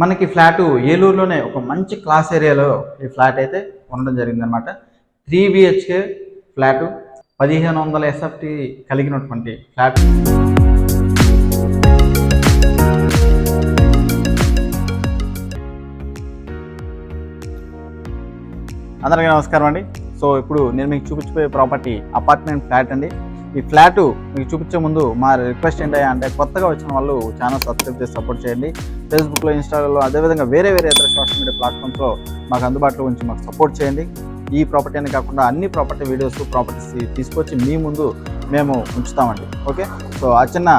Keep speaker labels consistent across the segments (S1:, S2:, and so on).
S1: మనకి ఫ్లాటు ఏలూరులోనే ఒక మంచి క్లాస్ ఏరియాలో ఈ ఫ్లాట్ అయితే ఉండడం జరిగిందనమాట త్రీ బిహెచ్కే ఫ్లాటు పదిహేను వందల ఎస్ఎఫ్టి కలిగినటువంటి ఫ్లాట్. అందరికీ నమస్కారం అండి. సో ఇప్పుడు నేను మీకు చూపించిపోయే ప్రాపర్టీ అపార్ట్మెంట్ ఫ్లాట్ అండి. ఈ ఫ్లాటు మీకు చూపించే ముందు మా రిక్వెస్ట్ ఏంటి అంటే కొత్తగా వచ్చిన వాళ్ళు ఛానల్ సబ్స్క్రైబ్ చేసి సపోర్ట్ చేయండి. ఫేస్బుక్లో ఇన్స్టాగ్రామ్లో అదేవిధంగా వేరే వేరే ఇతర సోషల్ మీడియా ప్లాట్ఫామ్స్లో మాకు అందుబాటులో ఉంచి మాకు సపోర్ట్ చేయండి. ఈ ప్రాపర్టీ అని కాకుండా అన్ని ప్రాపర్టీ వీడియోస్ ప్రాపర్టీస్ తీసుకొచ్చి మీ ముందు మేము ఉంచుతామండి. ఓకే సో ఆ చిన్న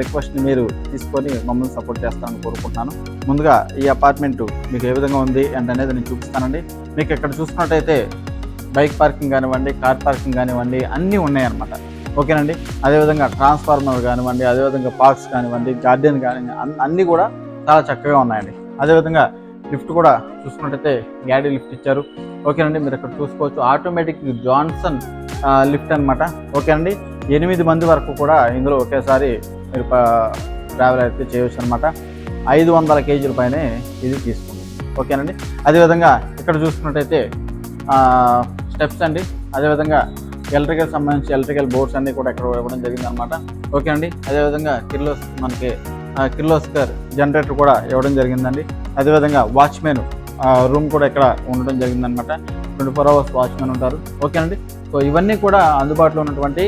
S1: రిక్వెస్ట్ని మీరు తీసుకొని మమ్మల్ని సపోర్ట్ చేస్తారని కోరుకుంటున్నాను. ముందుగా ఈ అపార్ట్మెంట్ మీకు ఏ విధంగా ఉంది అంటే అనేది నేను చూపిస్తానండి. మీకు ఇక్కడ చూసుకున్నట్టయితే బైక్ పార్కింగ్ కానివ్వండి కార్ పార్కింగ్ కానివ్వండి అన్నీ ఉన్నాయన్నమాట. ఓకేనండి? అదేవిధంగా ట్రాన్స్ఫార్మర్ కానివ్వండి అదేవిధంగా పార్క్స్ కానివ్వండి గార్డెన్ కానివ్వండి అన్నీ కూడా చాలా చక్కగా ఉన్నాయండి. అదేవిధంగా లిఫ్ట్ కూడా చూసుకున్నట్టయితే గ్యాడీ లిఫ్ట్ ఇచ్చారు. ఓకేనండి? మీరు ఇక్కడ చూసుకోవచ్చు. ఆటోమేటిక్ జాన్సన్ లిఫ్ట్ అనమాట ఓకేనండి? ఎనిమిది మంది వరకు కూడా ఇందులో ఒకేసారి మీరు ట్రావెల్ అయితే చేయవచ్చు అనమాట ఐదు వందల కేజీల పైనే ఇది తీసుకుంటుంది ఓకేనండి? అదేవిధంగా ఇక్కడ చూసుకున్నట్టయితే స్టెప్స్ అండి. అదేవిధంగా ఎలక్ట్రికల్ సంబంధించి ఎలక్ట్రికల్ బోర్డ్స్ అన్నీ కూడా ఇక్కడ ఇవ్వడం జరిగింది అనమాట ఓకే అండి. అదేవిధంగా కిర్లోస్ మనకి కిర్లోస్కర్ జనరేటర్ కూడా ఇవ్వడం జరిగిందండి. అదేవిధంగా వాచ్మెన్ రూమ్ కూడా ఇక్కడ ఉండడం జరిగిందనమాట ట్వంటీ ఫోర్ అవర్స్ వాచ్మెన్ ఉంటారు. ఓకే అండి. సో ఇవన్నీ కూడా అందుబాటులో ఉన్నటువంటి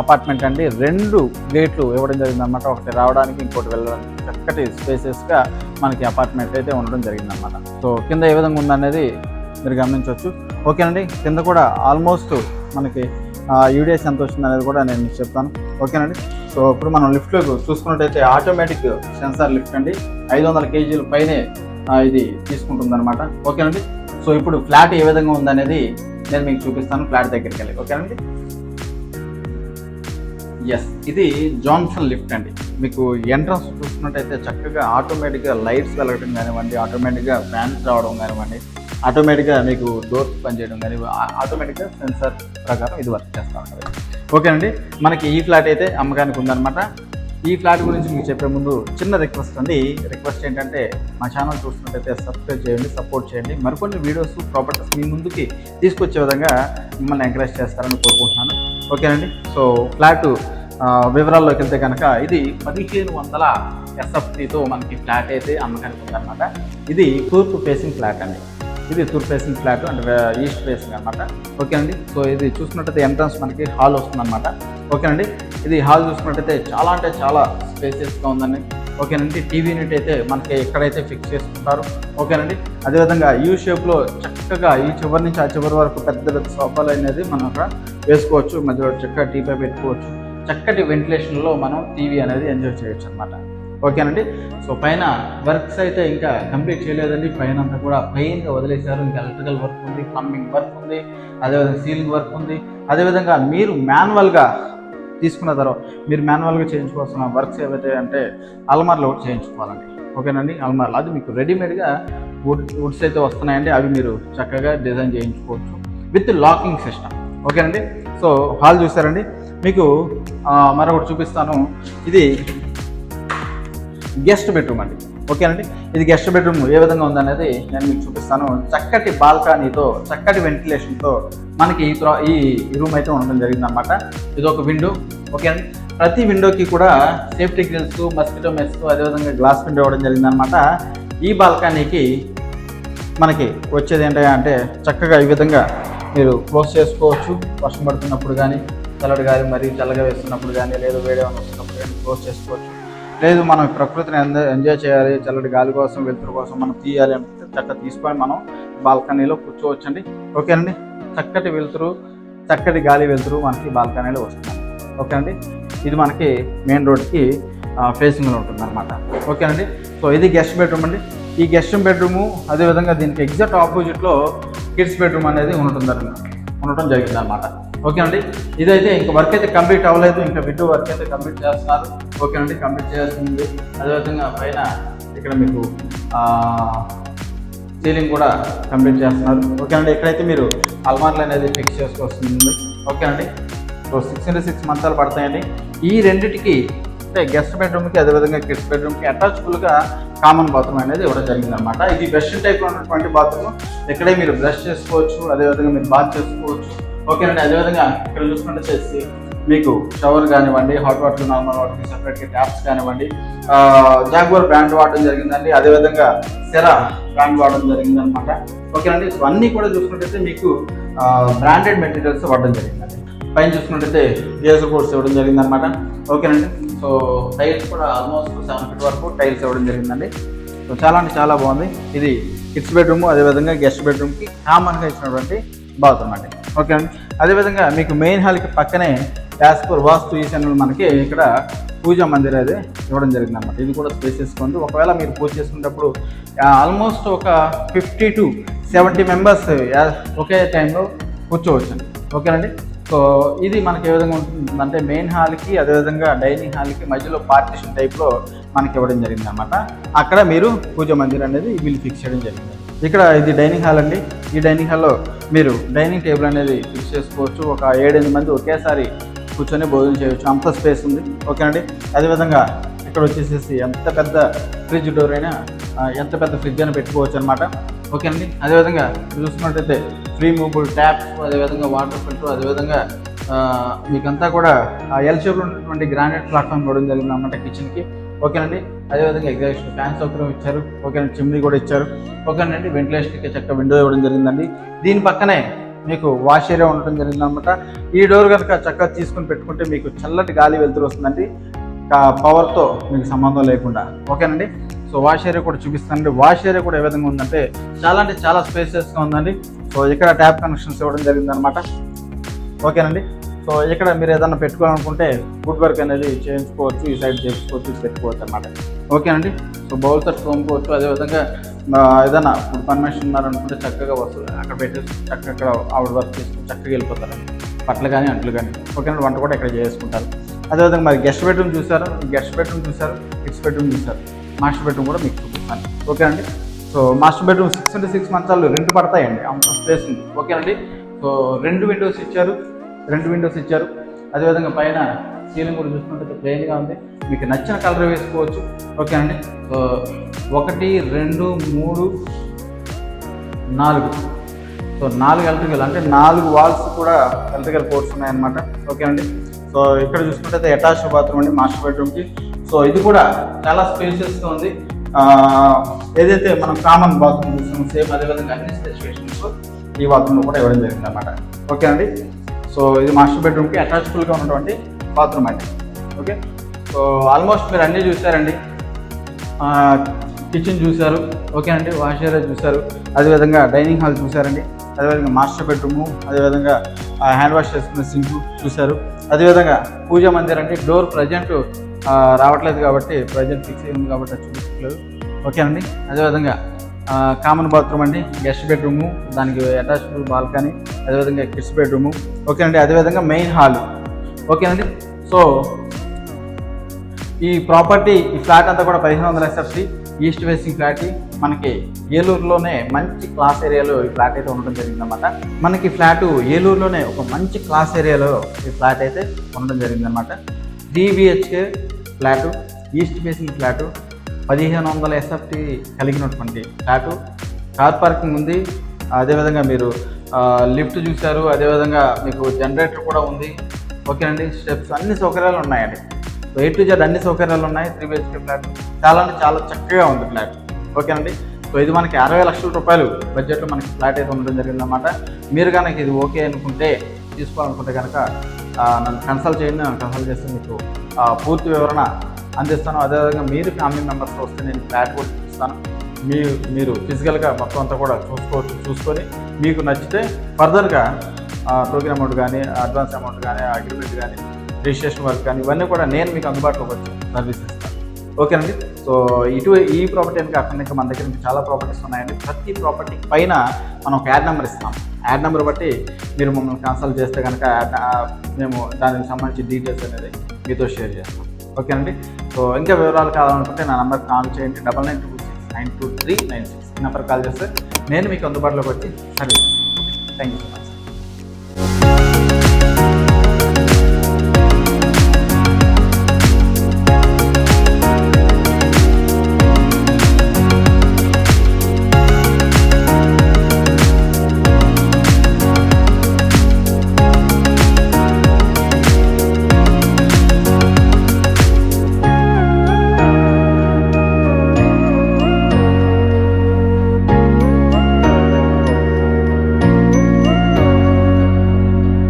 S1: అపార్ట్మెంట్ అండి. రెండు గేట్లు ఇవ్వడం జరిగిందనమాట ఒకటి రావడానికి ఇంకోటి వెళ్ళడానికి. చక్కటి స్పేసెస్గా మనకి అపార్ట్మెంట్ అయితే ఉండడం జరిగిందనమాట సో కింద ఏ విధంగా ఉందనేది మీరు గమనించవచ్చు. ఓకేనండి కింద కూడా ఆల్మోస్ట్ మనకి యూడిఎస్ ఎంత వచ్చింది అనేది కూడా నేను మీకు చెప్తాను. ఓకేనండి? సో ఇప్పుడు మనం లిఫ్ట్లో చూసుకున్నట్టయితే ఆటోమేటిక్ సెన్సార్ లిఫ్ట్ అండి. ఐదు వందల కేజీల పైనే ఇది తీసుకుంటుంది అనమాట ఓకేనండి? సో ఇప్పుడు ఫ్లాట్ ఏ విధంగా ఉందనేది నేను మీకు చూపిస్తాను ఫ్లాట్ దగ్గరికి వెళ్ళి. ఓకేనండి? ఎస్ ఇది జాన్సన్ లిఫ్ట్ అండి. మీకు ఎంట్రన్స్ చూసుకున్నట్టయితే చక్కగా ఆటోమేటిక్గా లైట్స్ వెలగడం కానివ్వండి ఆటోమేటిక్గా ఫ్యాన్స్ రావడం కానివ్వండి ఆటోమేటిక్గా మీకు డోర్స్ పనిచేయడం కానీ ఆటోమేటిక్గా సెన్సార్ ప్రకారం ఇది వర్క్ చేస్తూ ఉంటుంది. ఓకేనండి మనకి ఈ ఫ్లాట్ అయితే అమ్మకానికి ఉందన్నమాట. ఈ ఫ్లాట్ గురించి మీకు చెప్పే ముందు చిన్న రిక్వెస్ట్ అండి. రిక్వెస్ట్ ఏంటంటే మా ఛానల్ చూస్తున్నట్టయితే సబ్స్క్రైబ్ చేయండి సపోర్ట్ చేయండి. మరికొన్ని వీడియోస్ ప్రాపర్టీస్ మీ ముందుకి తీసుకొచ్చే విధంగా మిమ్మల్ని ఎంకరేజ్ చేస్తారని కోరుకుంటున్నాను. ఓకేనండి సో ఫ్లాట్ వివరాల్లోకి వెళ్తే కనుక ఇది పదిహేను వందల ఎస్ఎఫ్టీతో మనకి ఫ్లాట్ అయితే అమ్మకానికి ఉందన్నమాట. ఇది తూర్పు ఫేసింగ్ ఫ్లాట్ అండి. ఇది తూర్పు ఫేసింగ్ ఫ్లాట్ అంటే ఈస్ట్ ఫేసింగ్ అనమాట ఓకేనండి సో ఇది చూసుకున్నట్టయితే ఎంట్రన్స్ మనకి హాల్ వస్తుందన్నమాట. ఓకేనండి ఇది హాల్ చూసుకున్నట్టయితే చాలా అంటే చాలా స్పేసెస్గా ఉందండి. ఓకేనండి టీవీ యూనిట్ అయితే మనకి ఎక్కడైతే ఫిక్స్ చేసుకుంటారు ఓకేనండి అదేవిధంగా యూ షేప్లో చక్కగా ఈ చివరి నుంచి ఆ చివరి వరకు పెద్ద పెద్ద సోఫాలు అనేది మనం అక్కడ వేసుకోవచ్చు. మధ్యలో చక్కగా టీపై పెట్టుకోవచ్చు. చక్కటి వెంటిలేషన్లో మనం టీవీ అనేది ఎంజాయ్ చేయొచ్చు అనమాట ఓకేనండి? సో పైన వర్క్స్ అయితే ఇంకా కంప్లీట్ చేయలేదండి. పైన అంతా కూడా ప్లెయిన్గా వదిలేశారు. ఇంకా ఎలక్ట్రికల్ వర్క్ ఉంది ప్లంబింగ్ వర్క్ ఉంది అదేవిధంగా సీలింగ్ వర్క్ ఉంది. అదేవిధంగా మీరు మాన్యువల్గా తీసుకున్న తర్వాత మీరు మాన్యువల్గా చేయించుకోవాల్సిన వర్క్స్ ఏవైతే అంటే అల్మార్లో ఒకటి చేయించుకోవాలండి. ఓకేనండి? అల్మార్లో. అది మీకు రెడీమేడ్గా వుడ్ వుడ్స్ అయితే వస్తున్నాయండి. అవి మీరు చక్కగా డిజైన్ చేయించుకోవచ్చు. With locking system. ఓకేనండి? సో హాల్ చూసారండి? మీకు మరొకటి చూపిస్తాను. ఇది గెస్ట్ బెడ్రూమ్ అండి. ఓకేనండి ఇది గెస్ట్ బెడ్రూమ్ ఏ విధంగా ఉందనేది నేను మీకు చూపిస్తాను. చక్కటి బాల్కనీతో చక్కటి వెంటిలేషన్తో మనకి ఈ ఈ రూమ్ అయితే ఉండడం జరిగిందనమాట ఇది ఒక విండో. ఓకేనండి ప్రతి విండోకి కూడా సేఫ్టీ గ్రిల్స్ మస్కిటో మెస్ అదేవిధంగా గ్లాస్ విండో ఇవ్వడం జరిగిందనమాట ఈ బాల్కనీకి మనకి వచ్చేది ఏంటంటే అంటే చక్కగా ఈ విధంగా మీరు క్లోజ్ చేసుకోవచ్చు. వర్షం పడుతున్నప్పుడు కానీ చల్లటి గాలి మరీ చల్లగా వేస్తున్నప్పుడు కానీ లేదు వేడి వస్తున్నప్పుడు కానీ క్లోజ్ చేసుకోవచ్చు. లేదు మనం ప్రకృతిని ఎంజాయ్ ఎంజాయ్ చేయాలి చల్లటి గాలి కోసం వెలుతురు కోసం మనం తీయాలి అంటే చక్కగా తీసుకొని మనం బాల్కనీలో కూర్చోవచ్చండి. ఓకేనండి? చక్కటి వెలుతురు చక్కటి గాలి వెలుతురు మనకి బాల్కనీలో వస్తుంది. ఓకేనండి? ఇది మనకి మెయిన్ రోడ్కి ఫేసింగ్లో ఉంటుంది అనమాట ఓకేనండి? సో ఇది గెస్ట్ బెడ్రూమ్ అండి. ఈ గెస్ట్ బెడ్రూము అదేవిధంగా దీనికి ఎగ్జాక్ట్ ఆపోజిట్లో కిడ్స్ బెడ్రూమ్ అనేది ఉంటుంది ఉండటం జరిగింది అనమాట ఓకే అండి? ఇదైతే ఇంకా వర్క్ అయితే కంప్లీట్ అవ్వలేదు. ఇంకా విండో వర్క్ అయితే కంప్లీట్ చేస్తున్నారు. ఓకే అండి కంప్లీట్ చేస్తుంది. అదేవిధంగా పైన ఇక్కడ మీకు సీలింగ్ కూడా కంప్లీట్ చేస్తున్నారు. ఓకే అండి ఇక్కడైతే మీరు అల్మార్లు అనేది ఫిక్స్ చేసుకొస్తుంది ఓకే అండి? సో సిక్స్ ఇంటూ సిక్స్ మంతాలు పడతాయండి. ఈ రెండింటికి అంటే గెస్ట్ బెడ్రూమ్కి అదేవిధంగా కిడ్స్ బెడ్రూమ్కి అటాచబుల్గా కామన్ బాత్రూమ్ అనేది ఇవ్వడం జరిగిందనమాట ఇది వెస్ట్రన్ టైప్లో ఉన్నటువంటి బాత్రూమ్ ఇక్కడే మీరు బ్రష్ చేసుకోవచ్చు అదేవిధంగా మీరు బాత్ చేసుకోవచ్చు. ఓకేనండి అదేవిధంగా ఇక్కడ చూసుకుంటే మీకు షవర్ కానివ్వండి హాట్ వాటర్ నార్మల్ వాటర్ సెపరేట్గా ట్యాప్స్ కానివ్వండి జాగ్వర్ బ్రాండ్ వాడడం జరిగిందండి. అదేవిధంగా సెరా బ్రాండ్ వాడడం జరిగింది అనమాట ఓకేనండి ఇవన్నీ అన్నీ కూడా చూసుకుంటే మీకు బ్రాండెడ్ మెటీరియల్స్ వాడడం జరిగిందండి. పైన చూసుకున్నట్టయితే గేజర్ బోర్డ్స్ ఇవ్వడం జరిగింది అనమాట ఓకేనండి సో టైల్స్ కూడా ఆల్మోస్ట్ సెవెన్ ఫీట్ వరకు టైల్స్ ఇవ్వడం జరిగిందండి. సో చాలా అంటే చాలా బాగుంది. ఇది కిడ్స్ బెడ్రూమ్ అదేవిధంగా గెస్ట్ బెడ్రూమ్కి కామన్గా ఇచ్చినటువంటి బాత్రూమ్ అండి. ఓకే అండి. అదేవిధంగా మీకు మెయిన్ హాల్కి పక్కనే యాస్పూర్ పర్ వాస్తు ఈశాన్యంలో మనకి ఇక్కడ పూజా మందిర్ అది ఇవ్వడం జరిగింది అనమాట ఇది కూడా స్పేస్ చేసుకోండి. ఒకవేళ మీరు పూజ చేసుకునేటప్పుడు ఆల్మోస్ట్ ఒక ఫిఫ్టీ టు సెవెంటీ మెంబర్స్ ఒకే టైంలో కూర్చోవచ్చు ఓకేనండి సో ఇది మనకి ఏ విధంగా ఉంటుంది అంటే మెయిన్ హాల్కి అదేవిధంగా డైనింగ్ హాల్కి మధ్యలో పార్టీషన్ టైప్లో మనకి ఇవ్వడం జరిగింది అనమాట అక్కడ మీరు పూజ మందిర్ అనేది వీళ్ళు ఫిక్స్ చేయడం జరిగింది. ఇక్కడ ఇది డైనింగ్ హాల్ అండి. ఈ డైనింగ్ హాల్లో మీరు డైనింగ్ టేబుల్ అనేది ఫిక్స్ చేసుకోవచ్చు. ఒక ఏడెనిమిది మంది ఒకేసారి కూర్చొని భోజనం చేయవచ్చు అంత స్పేస్ ఉంది. ఓకేనండి? అదేవిధంగా ఇక్కడ వచ్చేసేసి ఎంత పెద్ద ఫ్రిడ్జ్ డోర్ అయినా ఎంత పెద్ద ఫ్రిడ్జ్ అయినా పెట్టుకోవచ్చు అనమాట ఓకేనండి? అదేవిధంగా చూసుకున్నట్టయితే ఫ్రీ మూబుల్ ట్యాప్స్ అదేవిధంగా వాటర్ ఫిల్టర్ అదేవిధంగా మీకంతా కూడా ఎల్ షేప్లో ఉన్నటువంటి గ్రానైట్ ప్లాట్ఫామ్ ఇవ్వడం జరిగింది అనమాట కిచెన్కి ఓకేనండి? అదేవిధంగా ఎగ్జాస్ట్ ఫ్యాన్ సౌకర్యం ఇచ్చారు. ఓకే చిమ్నీ కూడా ఇచ్చారు. ఓకేనండి వెంటిలేషన్కి చక్క విండో ఇవ్వడం జరిగిందండి. దీని పక్కనే మీకు వాష్ ఏరియా ఉండటం జరిగింది అనమాట ఈ డోర్ కనుక చక్కగా తీసుకుని పెట్టుకుంటే మీకు చల్లటి గాలి వెళ్తురు వస్తుందండి. పవర్తో మీకు సంబంధం లేకుండా. ఓకేనండి? సో వాష్ ఏరియా కూడా చూపిస్తానండి. వాష్ ఏరియా కూడా ఏ విధంగా ఉందంటే చాలా అంటే చాలా స్పేసెస్గా ఉందండి. సో ఇక్కడ ట్యాప్ కనెక్షన్స్ ఇవ్వడం జరిగిందనమాట ఓకేనండి? సో ఇక్కడ మీరు ఏదైనా పెట్టుకోవాలనుకుంటే గుడ్ వర్క్ అనేది చేయించుకోవచ్చు ఈ సైడ్ చేయించుకోవచ్చు పెట్టుకోవచ్చు అనమాట ఓకేనండి సో బౌల్స్ అట్లా తోముకోవచ్చు అదేవిధంగా ఏదైనా ఫుడ్ పర్మిషన్ ఉన్నారనుకుంటే చక్కగా వస్తుంది అక్కడ పెట్టేసి చక్కగా అక్కడ ఆవిడ వర్క్ చేసుకుని చక్కగా వెళ్ళిపోతారండి. బట్టలు కానీ అంట్లు కానీ. ఓకేనండి వంట కూడా ఇక్కడ చేసుకుంటారు. అదేవిధంగా మరి గెస్ట్ బెడ్రూమ్ చూసారు? గెస్ట్ బెడ్రూమ్ చూసారు? కిడ్స్ బెడ్రూమ్ చూసారు? మాస్టర్ బెడ్రూమ్ కూడా మీకు చూపిస్తాను. ఓకేనండి so master bedroom six into six మంచాలు రెండు పడతాయండి. అంత స్పేస్ ఉంది. ఓకేనండి సో రెండు విండోస్ ఇచ్చారు. రెండు విండోస్ ఇచ్చారు. అదేవిధంగా పైన సీలింగ్ కూడా చూసుకుంటే ప్లెయిన్గా ఉంది. మీకు నచ్చిన కలర్ వేసుకోవచ్చు. ఓకేనండి సో uh, ఒకటి రెండు మూడు నాలుగు. సో నాలుగు ఎలక్ట్రికల్ అంటే నాలుగు వాల్స్ కూడా ఎలక్ట్రికల్ పోర్ట్స్ ఉన్నాయన్నమాట. ఓకేనండి సో ఇక్కడ చూసుకుంటే అటాచ్ బాత్రూమ్ అండి మాస్టర్ బెడ్రూమ్కి సో ఇది కూడా చాలా స్పేషియస్గా ఉంది. Uh, ఏదైతే మనం కామన్ బాత్రూమ్ చూస్తామో సేమ్ అదేవిధంగా అన్ని స్పెసిఫికేషన్స్ ఈ బాత్రూమ్లో కూడా ఇవ్వడం జరిగింది అనమాట ఓకేనండి సో ఇది మాస్టర్ బెడ్రూమ్కి అటాచబుల్గా ఉన్నటువంటి బాత్రూమ్ అండి. ఓకే? సో ఆల్మోస్ట్ మీరు అన్నీ చూసారండి. కిచెన్ చూశారు ఓకే అండి? వాష్ ఏరియా చూశారు అదేవిధంగా డైనింగ్ హాల్ చూశారండి అదేవిధంగా మాస్టర్ బెడ్రూము అదేవిధంగా హ్యాండ్ వాష్ చేసుకునే సింక్ చూశారు అదేవిధంగా పూజా మందిర్ అంటే డోర్ ప్రజెంట్ రావట్లేదు కాబట్టి ప్రజెంట్ ఫిక్స్ అయింది కాబట్టి అది చూపించలేదు ఓకేనండి అదేవిధంగా కామన్ బాత్రూమ్ అండి. గెస్ట్ బెడ్రూము దానికి అటాచ్డ్ బాల్కనీ అదేవిధంగా కిడ్స్ బెడ్రూము. ఓకేనండి అదేవిధంగా మెయిన్ హాల్. ఓకేనండి సో ఈ ప్రాపర్టీ ఈ ఫ్లాట్ అంతా కూడా పదిహేను వందల ఎస్ఎఫ్సి ఈస్ట్ ఫేసింగ్ ఫ్లాట్ మనకి ఏలూరులోనే మంచి క్లాస్ ఏరియాలో ఈ ఫ్లాట్ అయితే ఉండడం జరిగిందన్నమాట మనకి ఫ్లాట్ ఏలూరులోనే ఒక మంచి క్లాస్ ఏరియాలో ఈ ఫ్లాట్ అయితే ఉండడం జరిగిందనమాట three BHK flat east facing flat పదిహేను వందల ఎస్ఎఫ్టీ కలిగినటువంటి ఫ్లాటు. కార్ పార్కింగ్ ఉంది. అదేవిధంగా మీరు లిఫ్ట్ చూశారు. అదేవిధంగా మీకు జనరేటర్ కూడా ఉంది. ఓకేనండి స్టెప్స్ అన్ని సౌకర్యాలు ఉన్నాయండి. సో ఏ టు జెడ్ అన్ని సౌకర్యాలు ఉన్నాయి త్రీ బిహెచ్కే ఫ్లాట్ చాలా అంటే చాలా చక్కగా ఉంది ఫ్లాట్ ఓకేనండి సో ఇది మనకి అరవై లక్షల రూపాయలు బడ్జెట్లో మనకి ఫ్లాట్ అయితే ఉండడం జరిగిందన్నమాట. మీరు కనుక ఇది ఓకే అనుకుంటే తీసుకోవాలనుకుంటే కనుక నన్ను కన్సల్ట్ చేయండి నన్ను కన్సల్ట్ చేస్తే మీకు పూర్తి వివరణ అందిస్తాను. అదేవిధంగా మీరు ఫ్యామిలీ మెంబర్స్ వస్తే నేను ఫ్లాట్ కూడా చూపిస్తాను. మీరు మీరు ఫిజికల్గా మొత్తం అంతా కూడా చూసుకోవచ్చు చూసుకొని మీకు నచ్చితే ఫర్దర్గా టోకెన్ అమౌంట్ కానీ అడ్వాన్స్ అమౌంట్ కానీ అగ్రిమెంట్ కానీ రిజిస్ట్రేషన్ వర్క్ కానీ ఇవన్నీ కూడా నేను మీకు అందుబాటులోకి వచ్చి సర్వీస్ ఇస్తాను ఓకేనండి? సో ఇటు ఈ ప్రాపర్టీ అని కాకుండా ఇంకా మన దగ్గర ఇంకా చాలా ప్రాపర్టీస్ ఉన్నాయండి. ప్రతి ప్రాపర్టీ పైన మనం ఒక యాడ్ నెంబర్ ఇస్తాం. యాడ్ నెంబర్ బట్టి మీరు మమ్మల్ని కన్సల్ట్ చేస్తే కనుక మేము దానికి సంబంధించి డీటెయిల్స్ అనేది మీతో షేర్ చేస్తాం. ఓకేనండి? సో ఇంకా వివరాలు కావాలనుకుంటే నా నెంబర్ కాల్ చేయండి. Double nine two six nine two three nine six ఈ నెంబర్ కాల్ చేస్తే నేను మీకు అందుబాటులోకి వచ్చి service thank you so much